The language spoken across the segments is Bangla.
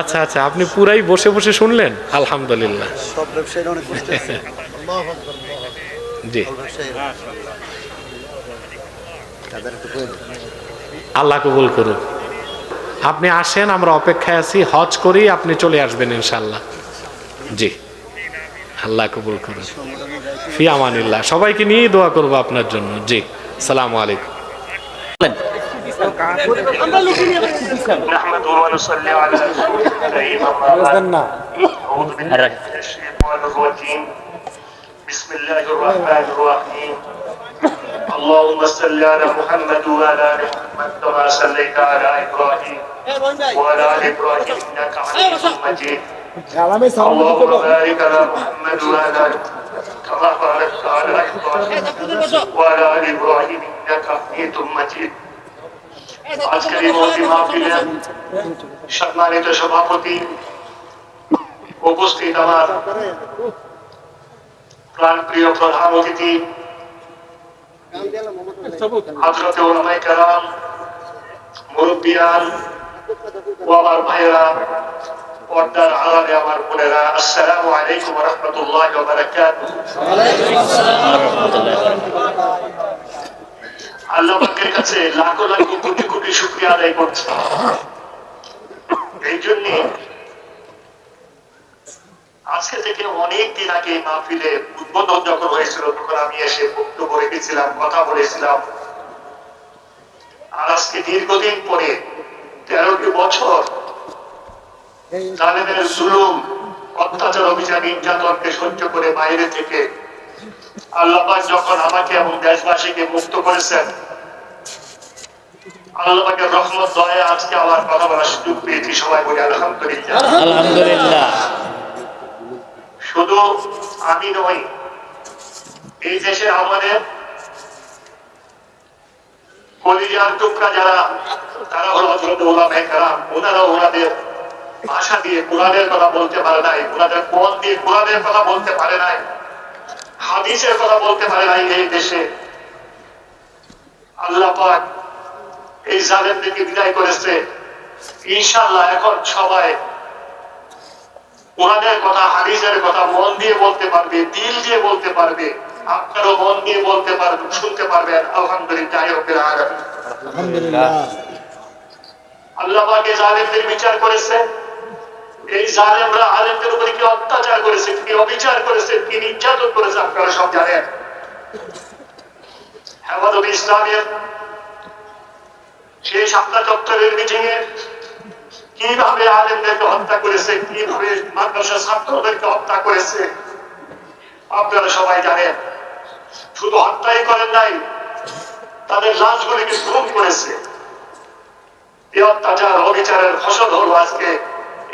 আচ্ছা আচ্ছা আপনি পুরাই বসে বসে শুনলেন? আলহামদুলিল্লাহ। সব ব্যবসায়ীরা অনেক জি। করে। আল্লাহ কবুল করুন আপনি আসেন আমরা অপেক্ষায় আছি হজ করেই আপনি চলে আসবেন ইনশাল্লাহ জি। আল্লাহ কবুল করুন ফি আমানিল্লাহ। সবাইকে নিয়ে দোয়া করব আপনার জন্য। জি। সালাম আলাইকুম। نحمده ونصلي على رسوله الكريم أعوذ بالله من الشيطان الرجيم. بسم الله الرحمن الرحيم. اللهم صل على محمد وعلى آل محمد كما صليت على إبراهيم وعلى آل إبراهيم إنك حميد مجيد. اللهم بارك على محمد وعلى محمد كما باركت على إبراهيم وعلى آل إبراهيم إنك حميد مجيد. আজকের এই মহতি মাহফিলের সম্মানিত সভাপতি উপস্থিত আমার প্রাণপ্রিয় প্রধান অতিথি হজরতে ওলামাই কারাম মুরব্বিয়ান ও আমার ভাইয়েরা পর্দার আড়ালে আমার বোনেরা আসসালামু আলাইকুম রহমতুল্লাহ আল্লাহ পাকের কাছে লাখো লাখো কোটি কোটি শুক্রিয়া আদায় করছি। এই জন্যে আজকে থেকে অনেক দিন আগে মাহফিলে উদ্বোধন যখন হয়েছিল, তখন আমি এসে বক্তব্য রেখেছিলাম, কথা বলেছিলাম। আর আজকে দীর্ঘদিন পরে, তেরোটি বছর জালেমের জুলুম, অত্যাচার অভিযান, নির্যাতনকে সহ্য করে বাইরে থেকে আল্লাহ যখন আমাকে এবং দেশবাসীকে মুক্ত করেছেন আল্লাহ পাকের রহমত দয়া আজকে আমার কথা বলার সুযোগ পেয়েছি। সবাই বলে আলহামদুলিল্লাহ। আলহামদুলিল্লাহ। শুধু আমি নই এই দেশে আমাদের কলিজার টুকরা যারা তারা হলো হজরত ওলামায়ে কেরাম। ওনারা ওনাদের ভাষা দিয়ে কোরআনের কথা বলতে পারে নাই ওনাদের মন দিয়ে কোরআনের কথা বলতে পারে নাই হাদিসের কথা বলতে পারে নাই এই দেশে। আল্লাহ পাক এই জালেমদেরকে বিদায় করেছে। ইনশাল্লাহ এখন সবাই কোরআনের কথা হাদিসের কথা মন দিয়ে বলতে পারবে দিল দিয়ে বলতে পারবে আপনারও মন দিয়ে বলতে পারবেন শুনতে পারবেন আলহামদুলিল্লাহ। আল্লাহ পাক জালেমদের বিচার করেছে। এই জালেমরা আলেমদের উপরে কি অত্যাচার করেছে কি অবিচার করেছে কি নির্যাতন করেছে আপনারা সব জানেন। হেফাজত ইসলামের সেই শাখা চত্বরের মিটিং এ কীভাবে আলেমদেরকে হত্যা করেছে, কীভাবে মাদ্রাসা ছাত্রদেরকে হত্যা করেছে, আপনারা সবাই জানেন। শুধু হত্যাই করেন নাই, তাদের লাশগুলিকে খুন করেছে। এই অত্যাচার, অবিচারের ফসল হলো আজকে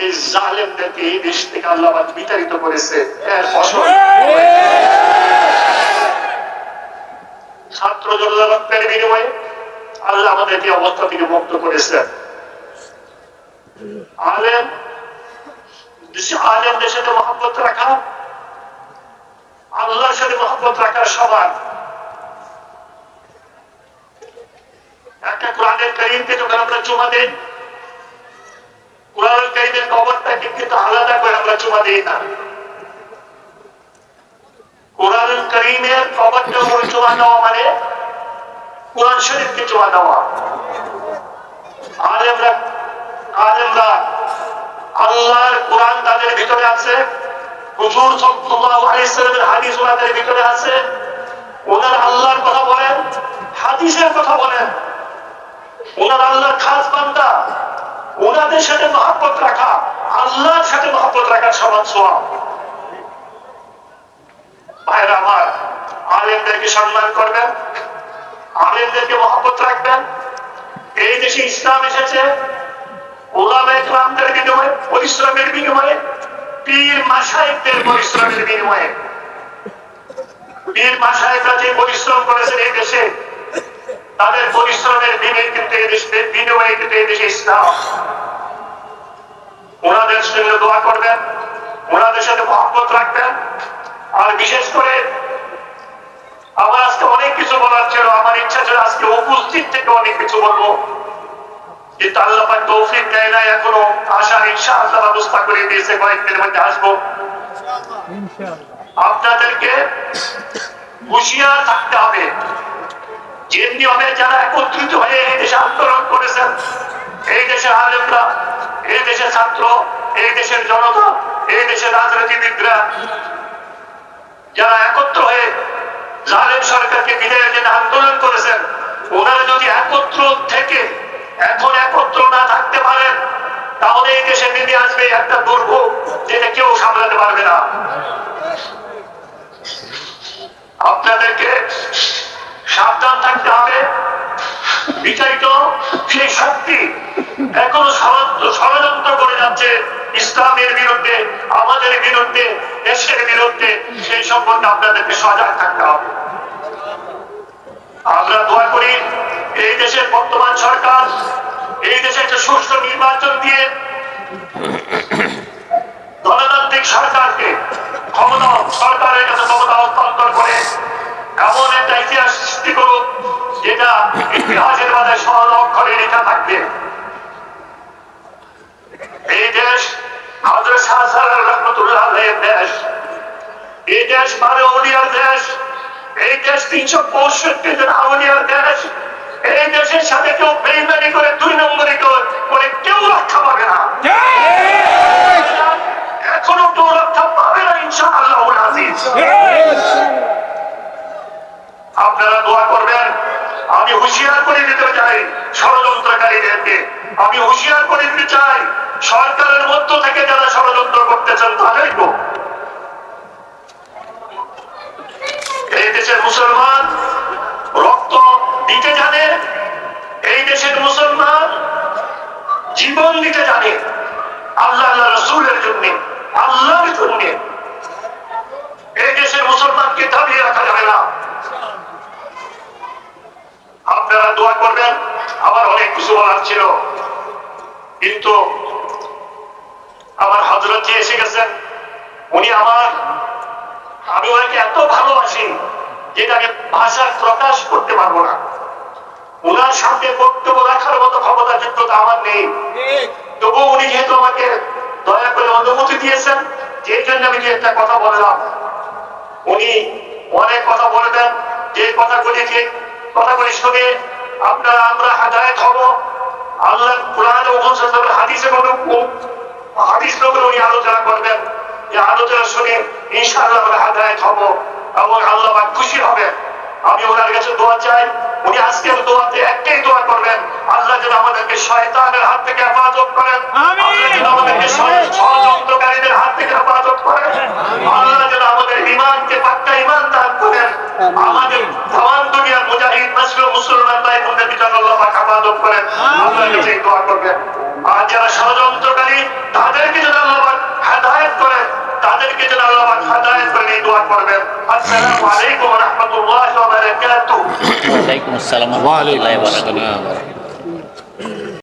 এই জালেমদেরকে এই দেশ থেকে আল্লাহ বিতাড়িত করেছে। এর ফসল ছাত্র জনতা বিনিময়ে আল্লাহ আমাদেরকে অবস্থা থেকে মুক্ত করেছে। আলেম, দেশে আলেম, দেশে তো মহব্বত রাখা। আল্লাহর সাথে মহব্বত চুমা দিই, কোরআনের কারিমের কবরটাকে কিন্তু আলাদা করে আমরা চুমা দিই না। করিমের কবরটা চুমা মানে কোরআন শরীফকে চুমা দেওয়া। আলেমরা আলেমরা আল্লাহর কোরআন তাদের ভিতরে আছে। হুজুর সাল্লাল্লাহু আলাইহি সাল্লামের হাদিস ওনাদের ভিতরে আছে। ওনার আল্লাহর কথা বলেন, হাদিসের কথা বলেন। ওনার আল্লাহর খাস বান্দা। ওনাদের সাথে মহাব্বত রাখা, আল্লাহর সাথে মহাব্বত রাখার সমান সোয়াব ভাইরা আমার, আলেমদেরকে সম্মান করবেন। আলেমদেরকে মহাব্বত রাখবেন। এই দেশে ইসলাম এসেছে। ওলামে ক্রামদের বিনিময়ে, পরিশ্রমের বিনিময়ে, পীর মাসায়েকদের পরিশ্রমের বিনিময়ে। পীর মাসায়েকরা যে পরিশ্রম করেছেন এই দেশে, তাদের পরিশ্রমের বিনিময়ে কিন্তু এই দেশে বিনিময়ে কিন্তু এই দেশে ইসলাম। ওনাদের সঙ্গে দোয়া করবেন, ওনাদের সাথে মহব্বত রাখবেন। আর বিশেষ করে আমার আজকে অনেক কিছু বলার ছিল আমার ইচ্ছা ছিল আজকে উপস্থিত থেকে অনেক কিছু বলব। কিন্তু আল্লাহ পাক তৌফিক দেয় না এখনও আসার ইনশাআল্লাহ ব্যবস্থা করে দিয়েছে কয়েকদিনের মধ্যে আসব। আপনাদেরকে হুঁশিয়ার থাকতে হবে। যে নিয়মে যারা একত্রিত হয়ে এই দেশে আন্দোলন করেছেন এই দেশের আলেমরা এই দেশের ছাত্র এই দেশের জনতা এই দেশের রাজনীতিবিদরা যারা একত্র হয়ে জালেম সরকারকে বিদায়ের জন্য আন্দোলন করেছেন। ওনারা যদি একত্র থেকে এখন একত্র না থাকতে পারেন, তাহলে এই দেশে নেমে আসবে একটা দুর্ভোগ যেটা কেউ সামলাতে পারবে না। আপনাদেরকে সাবধান থাকতে হবে। বিচারিত সেই শক্তি এখনও ষড়যন্ত্র করে যাচ্ছে ইসলামের বিরুদ্ধে, আমাদের বিরুদ্ধে, দেশের বিরুদ্ধে, সেই সম্পর্কে আপনাদেরকে সজাগ থাকতে হবে। আমরা দোয়া করি, এই দেশের বর্তমান সরকার, এই দেশে একটা সুষ্ঠু নির্বাচন দিয়ে গণতান্ত্রিক সরকারকে ক্ষমতা, সরকারের কাছে ক্ষমতা হস্তান্তর করে এমন একটা ইতিহাস সৃষ্টি করুক, যেটা ইতিহাসের মাঝে সহজ অক্ষরে লেখা থাকবে। মানে এই দেশ তিনশো পঁয়ষট্টি জন আউলিয়ার দেশ। এই দেশের সাথে কেউ বেইমানি করে দুই নম্বরে করে- করে কেউ রক্ষা পাবে না। এখনও কেউ রক্ষা পাবে না ইনশাআল্লাহ আপনারা দোয়া করবেন, আমি হুঁশিয়ার করে দিতে চাই ষড়যন্ত্রকারীদেরকে। আমি হুঁশিয়ার করে দিতে চাই সরকারের মধ্য থেকে যারা ষড়যন্ত্র করতেছেন তাদেরকেও এই দেশের মুসলমান রক্ত দিতে জানে, এই দেশের মুসলমান জীবন দিতে জানে, আল্লাহ আল্লাহ রসুলের জন্য, আল্লাহর জন্য। এই দেশের মুসলমানকে দাবিয়ে রাখা যাবে না। আপনারা দোয়া করবেন, আবার অনেক কিছু বলার ছিল। কিন্তু আমার হজরত এসে গেছেন উনি আমার আমি ওনাকে এত ভালোবাসি যেটা আমি ভাষার প্রকাশ করতে পারব না। ওনার সামনে বক্তব্য রাখার মতো ক্ষমতা যোগ্যতা আমার নেই। তবু উনি যেহেতু আমাকে দয়া করে অনুমতি দিয়েছেন যে জন্য আমি একটা কথা বললাম। উনি অনেক কথা বলবেন যে কথাগুলি যে কথাগুলি শুনে আপনারা আমরা হাদায়ত হব। আল্লাহ কোরআন ও হাদিসে হাদিস লোকের উনি আলোচনা করবেন। যে আলোচনা শুনে ইনশাআল্লাহ আমরা হাদায়ত হব এবং আল্লাহ খুশি হবে আমি ওনার কাছে দোয়া চাই। উনি আজকের দোয়াতে একটাই দোয়া করবেন আল্লাহ যেন আমাদেরকে শয়তানের হাত থেকে হেফাজত করেন। আল্লাহ যেন আমাদেরকে ষড়যন্ত্রকারীদের হাত থেকে হেফাজত করেন। আল্লাহ যেন আমাদের ইমানকে পাক্কা ইমান দান করেন আমাদের দুনিয়ার মুজাহিদ মাসলুম মুসলমান ভিতর আল্লাহ পাক হেফাজত করেন আল্লাহর কাছে দোয়া করবেন। আর যারা ষড়যন্ত্রকারী তাদেরকে যেন আল্লাহ পাক হেদায়েত করেন তাদেরকে যেন আল্লাহ পাক হেদায়েত করেন এই দোয়া করবেন। আসসালামু আলাইকুম ওয়া রাহমাতুল্লাহি ওয়া বারাকাতুহু। ওয়ালাইকুম আসসালাম ওয়া রাহমাতুল্লাহি ওয়া বারাকাতুহু।